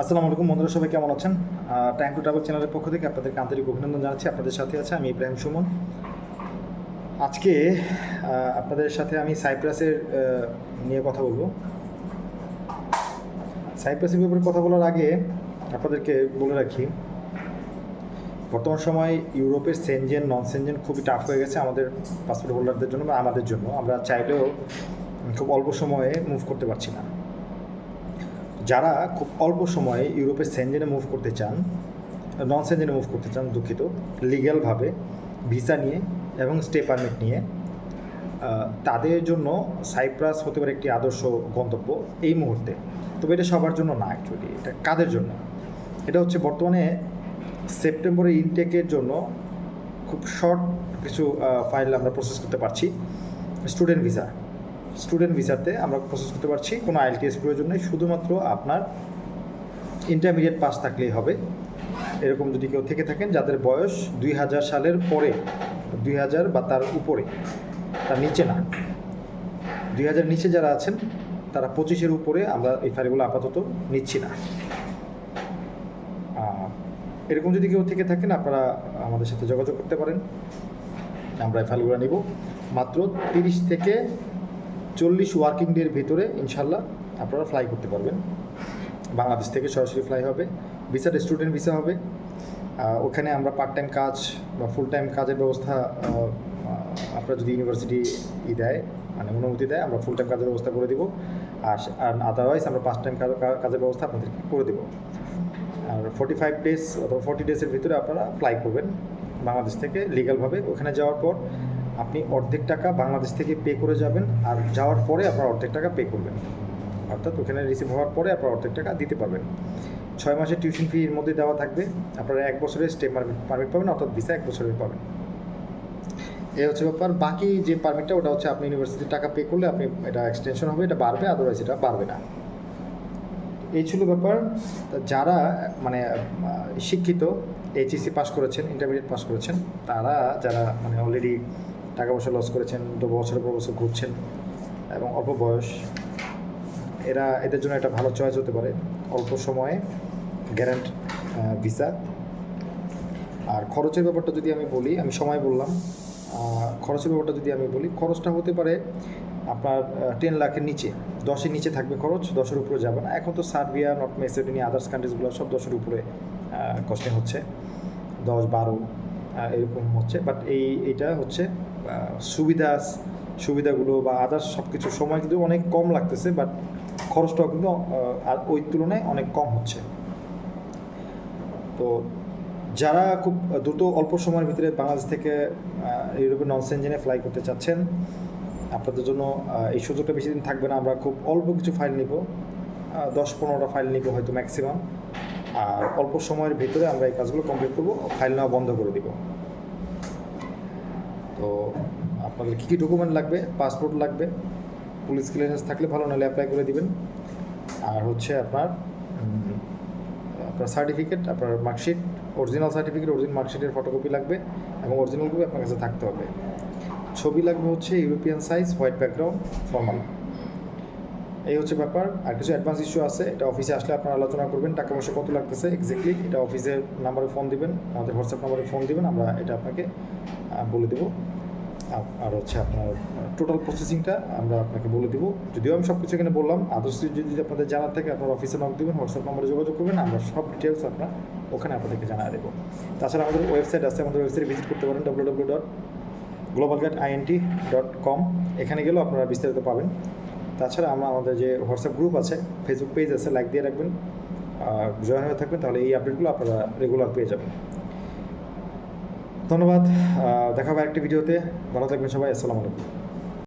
আসসালামু আলাইকুম বন্ধুরা, সবাই কেমন আছেন? টাইম টু ট্রাভেল চ্যানেলের পক্ষ থেকে আপনাদেরকে আন্তরিক অভিনন্দন জানাচ্ছি। আপনাদের সাথে আছে আমি ইব্রাহিম সুমন। আজকে আপনাদের সাথে আমি সাইপ্রাসের নিয়ে কথা বলব। সাইপ্রাসের ব্যাপারে কথা বলার আগে আপনাদেরকে বলে রাখি, বর্তমান সময় ইউরোপের সেনজেন নন সেনজেন খুবই টাফ হয়ে গেছে আমাদের পাসপোর্ট হোল্ডারদের জন্য বা আমাদের জন্য। আমরা চাইলেও খুব অল্প সময়ে মুভ করতে পারছি না। যারা খুব অল্প সময়ে ইউরোপে সেনজেনে মুভ করতে চান নন সেনজেনে মুভ করতে চান দুঃখিত লিগ্যালভাবে ভিসা নিয়ে এবং স্টে পারমিট নিয়ে তাদের জন্য সাইপ্রাস হতে পারে একটি আদর্শ গন্তব্য এই মুহূর্তে। তবে এটা সবার জন্য না অ্যাকচুয়ালি এটা কাদের জন্য? এটা হচ্ছে বর্তমানে সেপ্টেম্বরের ইনটেকের জন্য খুব শর্ট কিছু ফাইল আমরা প্রসেস করতে পারছি স্টুডেন্ট ভিসা স্টুডেন্ট ভিসাতে আমরা প্রসেস করতে পারছি। কোনো আইএলটিএস প্রয়োজন নেই। শুধুমাত্র আপনার ইন্টারমিডিয়েট পাস থাকলেই হবে। এরকম যদি কেউ থেকে থাকেন, যাদের বয়স দুই হাজার সালের পরে, দুই হাজার বা তার উপরে, তার নিচে না। দুই হাজার নিচে যারা আছেন, তারা পঁচিশের উপরে আমরা এই ফাইলগুলো আপাতত নিচ্ছি না। এরকম যদি কেউ থেকে থাকেন, আপনারা আমাদের সাথে যোগাযোগ করতে পারেন। আমরা এই ফাইলগুলো নিব। মাত্র তিরিশ থেকে চল্লিশ ওয়ার্কিং ডের ভিতরে, ইনশাল্লাহ, আপনারা ফ্লাই করতে পারবেন। বাংলাদেশ থেকে সরাসরি ফ্লাই হবে। ভিসাটা স্টুডেন্ট ভিসা হবে। ওখানে আমরা পার্ট টাইম কাজ বা ফুল টাইম কাজের ব্যবস্থা আপনারা যদি ইউনিভার্সিটি ই দেয় মানে অনুমতি দেয়, আমরা ফুল টাইম কাজের ব্যবস্থা করে দেবো। আর আদারওয়াইজ আমরা পার্ট টাইম কাজের ব্যবস্থা আপনাদেরকে করে দেবো। আর ফর্টি ফাইভ ডেজ অথবা ফর্টি ডেজের ভিতরে আপনারা ফ্লাই করবেন। বাংলাদেশ থেকে লিগালভাবে ওখানে যাওয়ার পর আপনি অর্ধেক টাকা বাংলাদেশ থেকে পে করে যাবেন আর যাওয়ার পরে আপনার অর্ধেক টাকা পে করবেন। অর্থাৎ ওখানে রিসিভ হওয়ার পরে আপনার অর্ধেক টাকা দিতে পারবেন। ছয় মাসের টিউশন ফির মধ্যে দেওয়া থাকবে। আপনারা এক বছরের স্টে পারমিট পাবেন, অর্থাৎ ভিসা এক বছরের পাবেন। এই হচ্ছে ব্যাপার। বাকি যে পারমিটটা ওটা হচ্ছে আপনি ইউনিভার্সিটির টাকা পে করলে আপনি এটা এক্সটেনশন হবে, এটা বাড়বে আদারওয়াইজ এটা বাড়বে না। এই ছিল ব্যাপার। যারা মানে শিক্ষিত এইচএসসি পাস করেছেন ইন্টারমিডিয়েট পাস করেছেন, তারা যারা মানে অলরেডি টাকা পয়সা লস করেছেন দু বছরের পর বছর ঘুরছেন এবং অল্প বয়স। এরা, এদের জন্য একটা ভালো চয়েস হতে পারে। অল্প সময়ে গ্যারান্ট ভিসা আর খরচের ব্যাপারটা যদি আমি বলি, আমি সময় বললাম খরচের ব্যাপারটা যদি আমি বলি, খরচটা হতে পারে আপনার টেন লাখের নিচে। দশের নিচে থাকবে খরচ, দশের উপরে যাবে না। এখন তো সার্বিয়া, নর্থ মেসিডোনিয়া আদার্স কান্ট্রিজগুলো সব দশের উপরে কস্টিং হচ্ছে। দশ, বারো এরকম হচ্ছে। বাট এই এটা হচ্ছে সুবিধা সুবিধাগুলো বা আদার্স সব কিছু সময় কিন্তু অনেক কম লাগতেছে বাট খরচটাও কিন্তু ওই তুলনায় অনেক কম হচ্ছে। তো যারা খুব দ্রুত অল্প সময়ের ভিতরে বাংলাদেশ থেকে ইউরোপের নন সেঞ্জেনে ফ্লাই করতে চাচ্ছেন, আপনাদের জন্য এই সুযোগটা বেশি দিন থাকবে না, আমরা খুব অল্প কিছু ফাইল নিব দশ পনেরোটা ফাইল নিব হয়তো ম্যাক্সিমাম আর অল্প সময়ের ভিতরে আমরা এই কাজগুলো কমপ্লিট করব ফাইল নেওয়া বন্ধ করে দিব। তো আপনাদের কী কী ডকুমেন্ট লাগবে? পাসপোর্ট লাগবে? পুলিশ ক্লিয়ারেন্স থাকলে ভালো, নাহলে অ্যাপ্লাই করে দিবেন। আর হচ্ছে আপনার আপনার সার্টিফিকেট আপনার মার্কশিট অরিজিনাল সার্টিফিকেট অরিজিনাল মার্কশিটের ফটোকপি লাগবে এবং অরিজিনাল কপি আপনার কাছে থাকতে হবে। ছবি লাগবে হচ্ছে European size white background formal এই হচ্ছে ব্যাপার। আর কিছু অ্যাডভান্স ইস্যু আছে, এটা অফিসে আসলে আপনারা আলোচনা করবেন, টাকা পয়সা কত লাগতেছে এক্স্যাক্টলি এটা অফিসের নাম্বারে ফোন দিবেন, আমাদের হোয়াটসঅ্যাপ নাম্বারে ফোন দিবেন, আমরা এটা আপনাকে বলে দেবো। আর হচ্ছে আপনার টোটাল প্রসেসিংটা আমরা আপনাকে বলে দিব। যদিও আমি সব কিছু এখানে বললাম আদর্শ যদি আপনাদের জানার থাকে, আপনার অফিসে নক দেবেন হোয়াটসঅ্যাপ নম্বরে যোগাযোগ করবেন, আমরা সব ডিটেলস আপনার ওখানে আপনাদেরকে জানিয়ে দেবো। তাছাড়া আমাদের ওয়েবসাইট আছে, আমাদের ওয়েবসাইটে ভিজিট করতে পারেন W W dot global guide INT dot com এখানে গেলেও আপনারা বিস্তারিত পাবেন। তাছাড়া আমরা আমাদের যে হোয়াটসঅ্যাপ গ্রুপ আছে ফেসবুক পেজ আছে লাইক দিয়ে রাখবেন। জয়েন হয়ে থাকবেন, তাহলে এই আপডেটগুলো আপনারা রেগুলার পেয়ে যাবেন। ধন্যবাদ দেখা হবে আরেকটি ভিডিওতে ভালো থাকবেন সবাই, আসসালামু আলাইকুম।